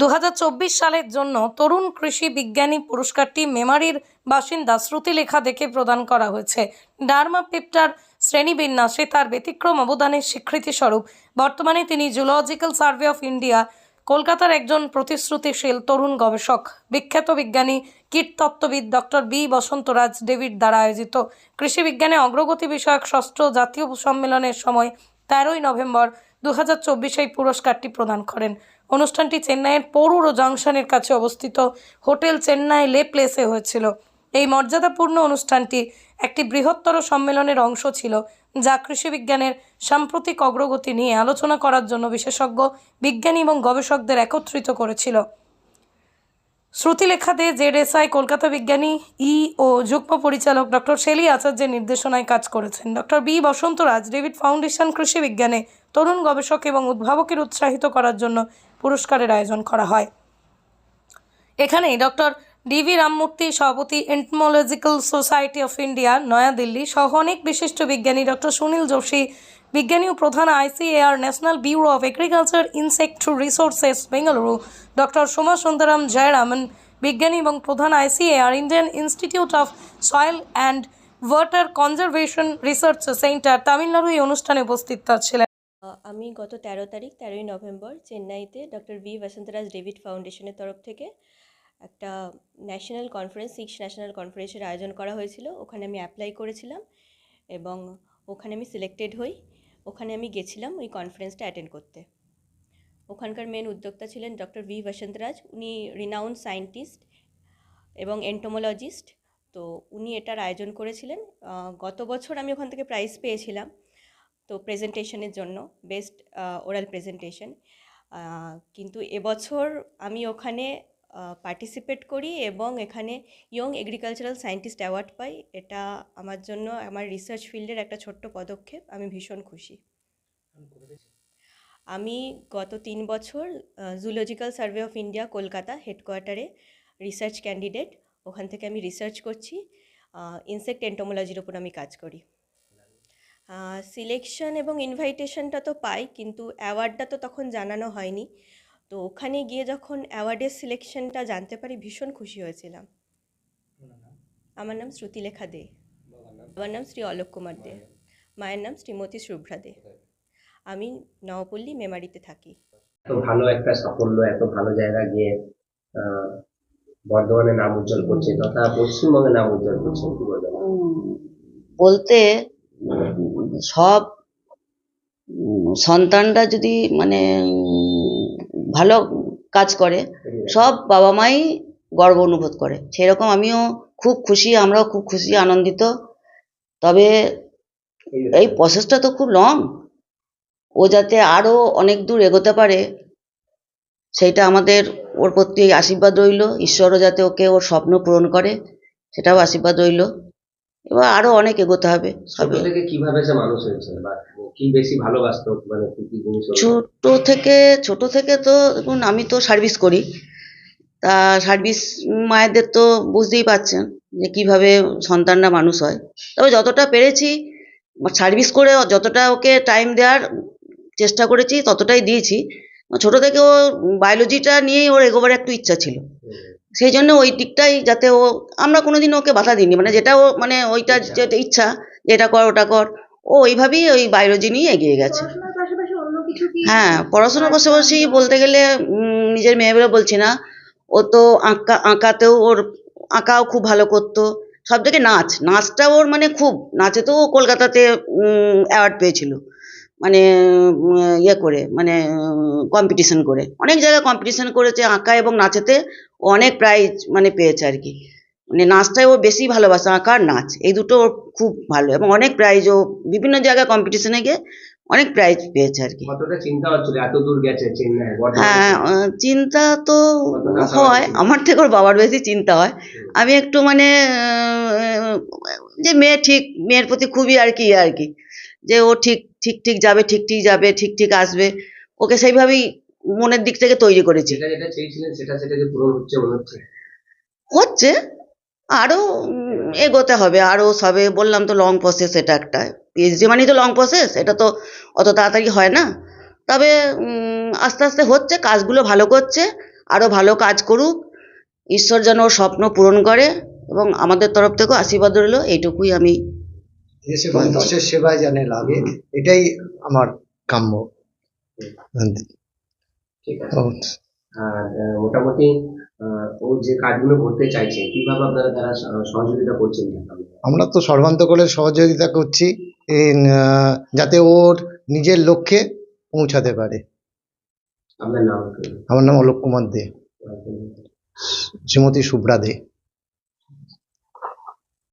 দু হাজার চব্বিশ সালের জন্য তরুণ কৃষি বিজ্ঞানী পুরস্কারটি মেমারির বাসিন্দা শ্রুতিলেখা দেখে প্রদান করা হয়েছে। ডার্মা পেপটার শ্রেণীবিন্যাসে তার ব্যতিক্রম অবদানের স্বীকৃতিস্বরূপ বর্তমানে তিনি জুলজিক্যাল সার্ভে অফ ইন্ডিয়া, কলকাতার একজন প্রতিশ্রুতিশীল তরুণ গবেষক, বিখ্যাত বিজ্ঞানী কীটতত্ত্ববিদ ডক্টর বি বসন্তরাজ ডেভিড দ্বারা আয়োজিত। কৃষি বিজ্ঞানে অগ্রগতি বিষয়ক ষষ্ঠ জাতীয় সম্মেলনের সময় তেরোই নভেম্বর দু হাজার এই পুরস্কারটি প্রদান করেন। অনুষ্ঠানটি চেন্নাইয়ের পৌর জংশনের কাছে অবস্থিত। হোটেল চেন্নাই লে প্লেসে হয়েছিল। এই মর্যাদাপূর্ণ অনুষ্ঠানটি একটি বৃহত্তর সম্মেলনের অংশ ছিল, যা কৃষিবিজ্ঞানের সাম্প্রতিক অগ্রগতি নিয়ে আলোচনা করার জন্য বিশেষজ্ঞ, বিজ্ঞানী এবং গবেষকদের একত্রিত করেছিল। শ্রুতিলেখা দে জেডএসআই কলকাতা বিজ্ঞানী, ই ও যুগ্ম পরিচালক ডক্টর শেলি আচার্যের নির্দেশনায় কাজ করেছেন। Doctor B Vasantharaj David foundation কৃষি বিজ্ঞানে তরুণ গবেষক এবং উদ্ভাবকের উৎসাহিত করার জন্য পুরস্কারের আয়োজন করা হয়। এখানে ডক্টর ডিভি রামমূর্তি, সভাপতি entomological society of India Naya Dilli, সহ অনেক বিশিষ্ট বিজ্ঞানী ডক্টর সুনীল যোশী, বিজ্ঞানী ও প্রধান ICAR national bureau of agriculture, insect resources, Bengaluru, doctor Soma Sundaram Jayaraman, বিজ্ঞানী এবং প্রধান ICAR Indian institute of soil and water conservation research centre, Tamil Nadu এই অনুষ্ঠানে উপস্থিত ছিলেন। আমি গত তেরো তারিখ, তেরোই নভেম্বর চেন্নাইতে ডক্টর ভি বসন্তরাজ ডেভিড ফাউন্ডেশনের তরফ থেকে একটা ন্যাশনাল কনফারেন্স, সিক্স ন্যাশনাল কনফারেন্সের আয়োজন করা হয়েছিল। ওখানে আমি অ্যাপ্লাই করেছিলাম এবং ওখানে আমি সিলেক্টেড হই। ওখানে আমি গেছিলাম ওই কনফারেন্সটা অ্যাটেন্ড করতে। ওখানকার মেন উদ্যোক্তা ছিলেন ডক্টর ভি বসন্তরাজ। উনি রিনাউন্ড সায়েন্টিস্ট এবং এন্টোমোলজিস্ট তো উনি এটার আয়োজন করেছিলেন। গত বছর আমি ওখান থেকে প্রাইজ পেয়েছিলাম। তো প্রেজেন্টেশনের জন্য, বেস্ট ওরাল প্রেজেন্টেশন। কিন্তু এবছর আমি ওখানে পার্টিসিপেট করি এবং এখানে ইয়ং এগ্রিকালচারাল সায়েন্টিস্ট অ্যাওয়ার্ড পাই। এটা আমার জন্য, আমার রিসার্চ ফিল্ডের একটা ছোট্ট পদক্ষেপ। আমি ভীষণ খুশি। আমি গত তিন বছর zoological survey of India Kolkata হেডকোয়ার্টারে research candidate ওখান থেকে আমি রিসার্চ করছি। ইনসেক্ট এন্টোমোলজির ওপর আমি কাজ করি। সিলেকশন এবং ইনভাইটেশনটা তো পাই কিন্তু অ্যাওয়ার্ডটা তো তখন জানানো হয়নি। তো ওখানে গিয়ে যখন অ্যাওয়ার্ডের সিলেকশনটা জানতে পারি ভীষণ খুশি হয়েছিলাম। আমার নাম শ্রুতিলেখা দে। আমার নাম শ্রী অলোক কুমার দে। মায়ের? নাম শ্রীমতী শুভ্রা দে। আমি নবপল্লী মেমারিতে থাকি। এত ভালো একটা সাফল্য এত ভালো জায়গা গিয়ে বর্ধমানে নাম উজ্জ্বল করছে তথা পশ্চিমবঙ্গে নাম উজ্জ্বল করছে বলতে সব সন্তানরা যদি মানে ভালো কাজ করে, সব বাবা মাই গর্ব অনুভব করে। সেরকম আমিও খুব খুশি, আমরাও খুব খুশি, আনন্দিত। তবে এই প্রসেসটা তো খুব লং ও যাতে আরও অনেক দূর এগোতে পারে, সেইটা আমাদের ওর প্রতি আশীর্বাদ রইল। ঈশ্বরও যাতে ওকে ওর স্বপ্ন পূরণ করে, সেটাও আশীর্বাদ রইল। এবার আরও অনেক এগোতে হবে সবে থেকে কীভাবে সে মানুষ হয়েছে? বা কি বেশি ভালোবাসতো? মানে কি ছোট থেকে ছোট থেকে তো দেখুন আমি তো সার্ভিস করি। তা সার্ভিস মায়েদের তো বুঝতেই পারছেন যে কীভাবে সন্তানরা মানুষ হয়। তবে যতটা পেরেছি সার্ভিস করে যতটা ওকে টাইম দেওয়ার চেষ্টা করেছি ততটাই দিয়েছি। ছোট থেকে ও বায়োলজিটা নিয়েই ওর এগোবার একটু ইচ্ছা ছিল। সেই জন্য ওই দিকটাই যাতে ও আমরা কোনোদিন ওকে বাধা দিইনি। মানে যেটা ও মানে ওইটা যেটা ইচ্ছা এটা কর ওটা কর ও ওইভাবেই ওই বায়োলজি নিয়ে এগিয়ে গেছে। হ্যাঁ পড়াশোনার পাশাপাশি বলতে গেলে নিজের মেয়ে বলে বলছি না ও তো আঁকা আঁকাতেও ওর আঁকাও খুব ভালো করতো। সব থেকে নাচ নাচটা ওর মানে খুব নাচে তো ও কলকাতাতে অ্যাওয়ার্ড পেয়েছিল। মানে ইয়ে করে মানে কম্পিটিশন করে। অনেক জায়গায় কম্পিটিশন করেছে আঁকা এবং নাচেতে। অনেক প্রাইজ মানে পেয়েছে আর কি। মানে নাচটাই ও বেশি ভালোবাসে আঁকা আর নাচ। এই দুটো ওর খুব ভালো এবং অনেক প্রাইজ ও বিভিন্ন জায়গায় কম্পিটিশনে গিয়ে অনেক প্রাইজ পেয়েছে আর কি। চিন্তা হচ্ছিল? এত দূর গেছে হ্যাঁ চিন্তা তো হয় আমার থেকে ওর বাবার বেশি চিন্তা হয়। আমি একটু মানে যে মেয়ে ঠিক মেয়ের প্রতি খুবই আর কি আর কি। যে ও ঠিক ঠিক ঠিক যাবে ঠিক ঠিক যাবে ঠিক ঠিক আসবে। ওকে সেইভাবেই মনের দিক থেকে তৈরি করেছি। যেটা যেটা চেয়েছিলেন সেটা সেটা যে পূরণ হচ্ছে মনে হচ্ছে? হচ্ছে। আরও এগোতে হবে। আরও সবে বললাম তো লং প্রসেস এটা একটা। পিএইচডি মানেই তো লং প্রসেস এটা তো অত তাড়াতাড়ি হয় না। তবে আস্তে আস্তে হচ্ছে কাজগুলো ভালো করছে আরও ভালো কাজ করুক। ঈশ্বর যেন ওর স্বপ্ন পূরণ করে এবং আমাদের তরফ থেকেও আশীর্বাদ রইল এইটুকুই আমি সেবায় জানে লাগে এটাই আমার কাম্য। ঠিক আছে? আর মোটামুটি ও যে কাজগুলো করতে চাইছে কীভাবে আপনারা তারা সহযোগিতা করছেন? আমরা তো সর্বান্তকরের সহযোগিতা করছি যাতে ওর নিজের লক্ষ্যে পৌঁছাতে পারে। আপনার নাম আমার নাম অলোক কুমার দে। শ্রীমতী সুব্রা দে।